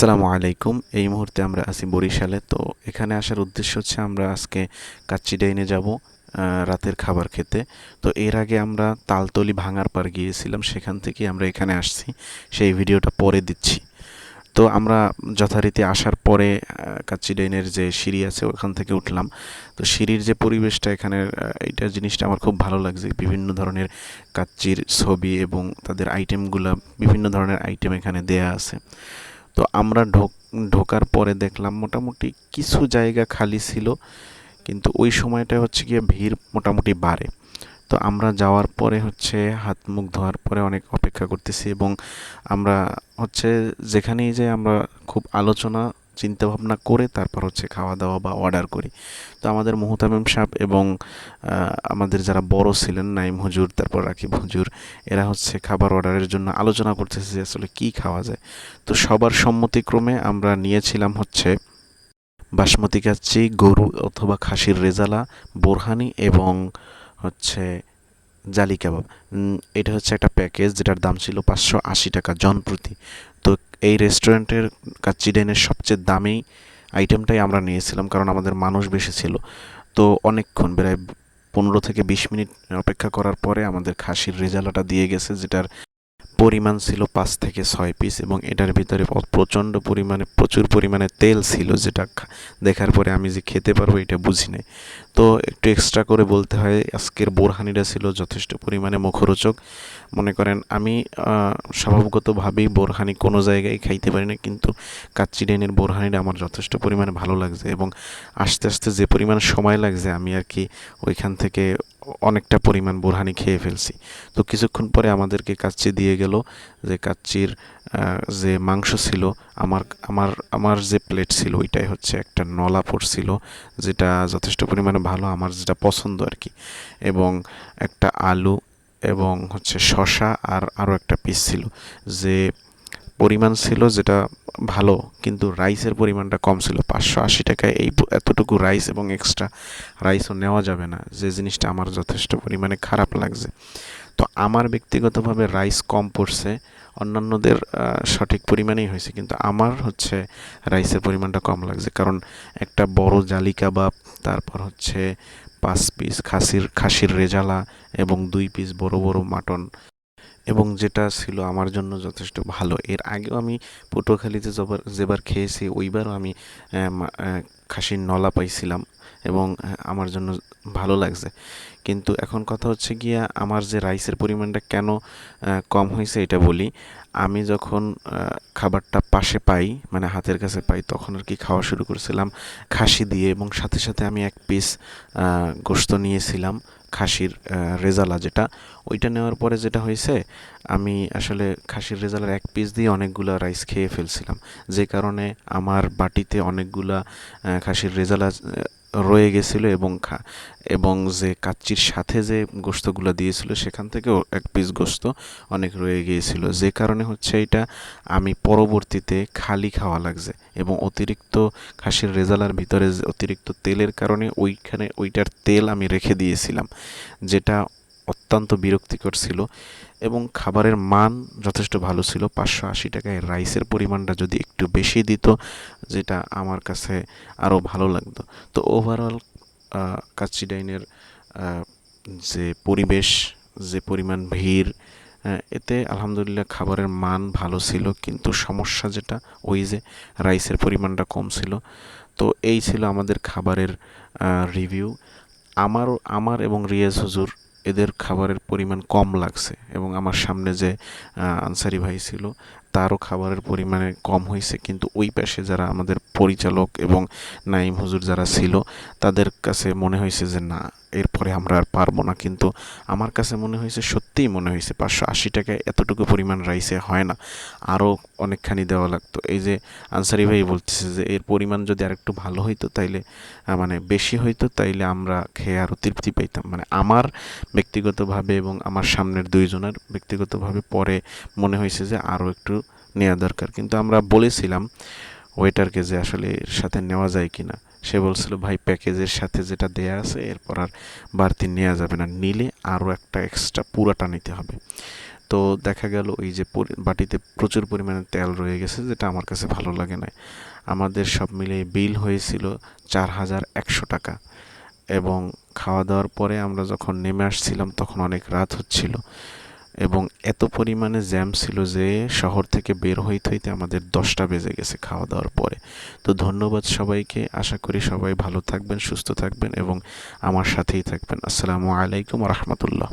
আসসালামু আলাইকুম। এই মুহূর্তে আমরা আছি বরিশালে। তো এখানে আসার উদ্দেশ্য হচ্ছে আমরা আজকে কাচ্চি ডাইনে যাব রাতের খাবার খেতে। তো এর আগে আমরা তালতলি ভাঙার পার গিয়েছিলাম, সেখান থেকে আমরা এখানে আসছি। সেই ভিডিওটা পরে দিচ্ছি। তো আমরা যথারীতি আসার পরে কাচ্চি ডাইনের যে সিঁড়ি আছে, ওখান থেকে উঠলাম। তো সিঁড়ির যে পরিবেশটা এখানে এইটা জিনিসটা আমার খুব ভালো লাগছে। বিভিন্ন ধরনের কাচ্চির ছবি এবং তাদের আইটেমগুলো বিভিন্ন ধরনের আইটেম এখানে দেয়া আছে। তো আমরা ঢোক, ঢোকার পরে দেখলাম মোটামুটি কিছু জায়গা খালি ছিল, কিন্তু ওই সময়টা হচ্ছে গিয়ে ভিড় মোটামুটি বাড়ে। তো আমরা যাওয়ার পরে হচ্ছে হাত মুখ ধোয়ার পরে অনেক অপেক্ষা করতেছি এবং আমরা হচ্ছে যেখানেই যে আমরা খুব আলোচনা চিন্তা ভাবনা করে তারপর হচ্ছে খাওয়া দাওয়া বা অর্ডার করি। তো আমাদের মুহতামিম সাহেব এবং আমাদের যারা বড় ছিলেন, নাইম হুজুর, তারপর রাকিব হুজুর, এরা হচ্ছে খাবার অর্ডারের জন্য আলোচনা করতেছে যে আসলে কী খাওয়া যায়। তো সবার সম্মতিক্রমে আমরা নিয়েছিলাম হচ্ছে বাসমতি কাচ্চি, গরু অথবা খাসির রেজালা, বোরহানি এবং হচ্ছে জালি কাবাব। এটা হচ্ছে একটা প্যাকেজ যেটার দাম ছিল পাঁচশো আশি টাকা জন প্রতি। তো এই রেস্টুরেন্টের কাচ্চি ডাইনের সবচেয়ে দামি আইটেমটাই আমরা নিয়েছিলাম, কারণ আমাদের মানুষ বেশি ছিল। তো অনেকক্ষণ, প্রায় পনেরো থেকে বিশ মিনিট অপেক্ষা করার পরে আমাদের খাসির রেজালাটা দিয়ে গেছে, যেটার পরিমাণ ছিল পাঁচ থেকে ছয় পিস এবং এটার ভিতরে প্রচণ্ড পরিমাণে, প্রচুর পরিমাণে তেল ছিল যেটা দেখার পরে আমি যে খেতে পারব এটা বুঝি নাই। তো একটু এক্সট্রা করে বলতে হয়, আজকের বোরহানিটা ছিল যথেষ্ট পরিমাণে মুখরোচক। মনে করেন আমি স্বভাবগতভাবেই বোরহানি কোনো জায়গায় খাইতে পারি না, কিন্তু কাচ্চি ডাইনের বোরহানিটা আমার যথেষ্ট পরিমাণে ভালো লাগছে এবং আস্তে আস্তে যে পরিমাণ সময় লাগছে আমি আর কি ওইখান থেকে অনেকটা পরিমাণ বোরহানি খেয়ে ফেলছি। তো কিছুক্ষণ পরে আমাদেরকে কাচ্চি দিয়ে গেল যে কাচ্চির যে মাংস ছিল, আমার আমার আমার যে প্লেট ছিল, ওইটাই হচ্ছে একটা নলা পড়ছিল যেটা যথেষ্ট পরিমাণে ভালো, আমার যেটা পছন্দ আর কি। এবং একটা আলু এবং হচ্ছে শশা আর আরও একটা পিস ছিল, যে পরিমাণ ছিল যেটা ভালো, কিন্তু রাইসের পরিমাণটা কম ছিল। পাঁচশো আশি টাকায় এই এতটুকু রাইস এবং এক্সট্রা রাইসও নেওয়া যাবে না। যে জিনিসটা আমার যথেষ্ট পরিমাণে খারাপ লাগছে। তো আমার ব্যক্তিগতভাবে রাইস কম পড়ছে, অন্যান্যদের সঠিক পরিমাণেই হয়েছে, কিন্তু আমার হচ্ছে রাইসের পরিমাণটা কম লাগছে। কারণ একটা বড় জালি কাবাব, তারপর হচ্ছে পাঁচ পিস খাসির খাসির রেজালা এবং দুই পিস বড় বড় মাটন এবং যেটা ছিল আমার জন্য যথেষ্ট ভালো। এর আগেও আমি পটুয়াখালীতে যবার, যেবার খেয়েছি, ওইবারও আমি খাসির নলা পাইছিলাম এবং আমার জন্য ভালো লাগছে। কিন্তু এখন কথা হচ্ছে গিয়া আমার যে রাইসের পরিমাণটা কেন কম হয়েছে এটা বলি, আমি যখন খাবারটা পাশে পাই মানে হাতের কাছে পাই, তখন আর কি খাওয়া শুরু করেছিলাম খাসি দিয়ে এবং সাথে সাথে আমি এক পিস গোস্ত নিয়েছিলাম। খাসির রেজালা যেটা, ওইটা নেওয়ার পরে যেটা হয়েছে, আমি আসলে খাসির রেজালার এক পিস দিয়ে অনেকগুলো রাইস খেয়ে ফেলছিলাম। যে কারণে আমার বাটিতে অনেকগুলা খাসির রেজালা রয়ে গেছিল এবং খা, এবং যে কাচ্চির সাথে যে গোস্তগুলো দিয়েছিল, সেখান থেকেও এক পিস গোস্ত অনেক রয়ে গিয়েছিল। যে কারণে হচ্ছে এটা আমি পরবর্তীতে খালি খাওয়া লাগছে এবং অতিরিক্ত খাসির রেজালার ভিতরে অতিরিক্ত তেলের কারণে ওইখানে ওইটার তেল আমি রেখে দিয়েছিলাম, যেটা অত্যন্ত বিরক্তিকর ছিল এবং খাবারের মান যথেষ্ট ভালো ছিল। পাঁচশো আশি টাকায় রাইসের পরিমাণটা যদি একটু বেশি দিত, যেটা আমার কাছে আরও ভালো লাগতো। তো ওভারঅল কাচ্চি ডাইনের যে পরিবেশ, যে পরিমাণ ভিড় এতে আলহামদুলিল্লাহ খাবারের মান ভালো ছিল, কিন্তু সমস্যা যেটা ওই যে রাইসের পরিমাণটা কম ছিল। তো এই ছিল আমাদের খাবারের রিভিউ আমারও, আমার এবং রিয়াজ হুজুর এদের খাবারের পরিমাণ কম লাগছে এবং আমার সামনে যে আনসারি ভাই ছিল তারও খাবারের পরিমাণে কম হয়েছে। কিন্তু ওই পাশে যারা আমাদের পরিচালক এবং নাইম হুজুর যারা ছিল, তাদের কাছে মনে হয়েছে যে, না, এরপরে আমরা আর পারব না। কিন্তু আমার কাছে মনে হয়েছে, সত্যিই মনে হয়েছে, পাঁচশো আশি টাকায় এতটুকু পরিমাণ রাইসে হয় না। আরও অনেকখানি দেওয়া লাগতো। এই যে আনসারি ভাই বলতেছে যে, এর পরিমাণ যদি আরেকটু ভালো হইতো তাইলে মানে বেশি হইতো, তাইলে আমরা খেয়ে আরও তৃপ্তি পাইতাম। মানে আমার ব্যক্তিগতভাবে এবং আমার সামনের দুইজনের ব্যক্তিগতভাবে পরে মনে হয়েছে যে, আরও একটু নেওয়া দরকার। কিন্তু আমরা বলেছিলাম ওয়েটারকে যে আসলে এর সাথে নেওয়া যায় কি না সে বলছিল, ভাই, প্যাকেজের সাথে যেটা দেয়া আছে, এরপর আর বাড়তি নেওয়া যাবে না। নিলে আরও একটা এক্সট্রা পুরাটা নিতে হবে। তো দেখা গেল ওই যে বাটিতে প্রচুর পরিমাণে তেল রয়ে গেছে, যেটা আমার কাছে ভালো লাগে না। আমাদের সব মিলিয়ে বিল হয়েছিল চার হাজার একশো টাকা। এবং খাওয়া দাওয়ার পরে আমরা যখন নেমে আসছিলাম, তখন অনেক রাত হচ্ছিল। এবং এত পরিমাণে জ্যাম ছিল যে শহর থেকে বের হইতে হইতে আমাদের দশটা বেজে গেছে খাওয়া দাওয়ার পরে। তো ধন্যবাদ সবাইকে। আশা করি সবাই ভালো থাকবেন, সুস্থ থাকবেন এবং আমার সাথেই থাকবেন। আসসালামু আলাইকুম রহমতুল্লাহ।